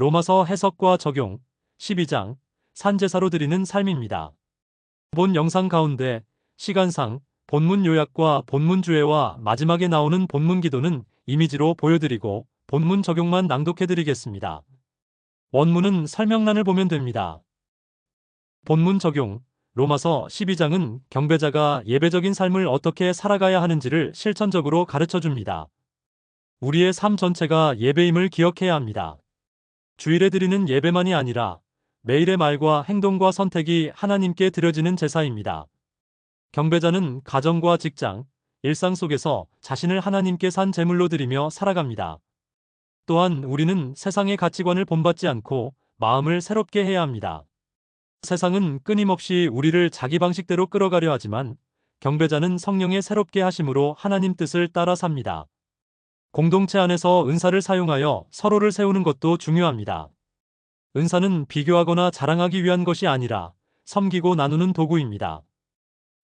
로마서 해석과 적용 12장 산제사로 드리는 삶입니다. 본 영상 가운데 시간상 본문 요약과 본문 주해와 마지막에 나오는 본문 기도는 이미지로 보여드리고 본문 적용만 낭독해드리겠습니다. 원문은 설명란을 보면 됩니다. 본문 적용 로마서 12장은 경배자가 예배적인 삶을 어떻게 살아가야 하는지를 실천적으로 가르쳐 줍니다. 우리의 삶 전체가 예배임을 기억해야 합니다. 주일에 드리는 예배만이 아니라 매일의 말과 행동과 선택이 하나님께 드려지는 제사입니다. 경배자는 가정과 직장, 일상 속에서 자신을 하나님께 산 제물로 드리며 살아갑니다. 또한 우리는 세상의 가치관을 본받지 않고 마음을 새롭게 해야 합니다. 세상은 끊임없이 우리를 자기 방식대로 끌어가려 하지만 경배자는 성령의 새롭게 하심으로 하나님 뜻을 따라 삽니다. 공동체 안에서 은사를 사용하여 서로를 세우는 것도 중요합니다. 은사는 비교하거나 자랑하기 위한 것이 아니라 섬기고 나누는 도구입니다.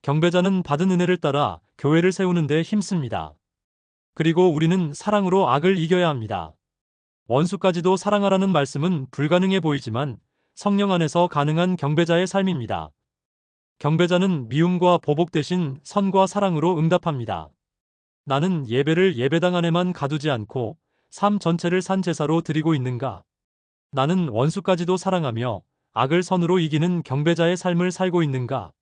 경배자는 받은 은혜를 따라 교회를 세우는 데 힘씁니다. 그리고 우리는 사랑으로 악을 이겨야 합니다. 원수까지도 사랑하라는 말씀은 불가능해 보이지만 성령 안에서 가능한 경배자의 삶입니다. 경배자는 미움과 보복 대신 선과 사랑으로 응답합니다. 나는 예배를 예배당 안에만 가두지 않고 삶 전체를 산 제사로 드리고 있는가? 나는 원수까지도 사랑하며 악을 선으로 이기는 경배자의 삶을 살고 있는가?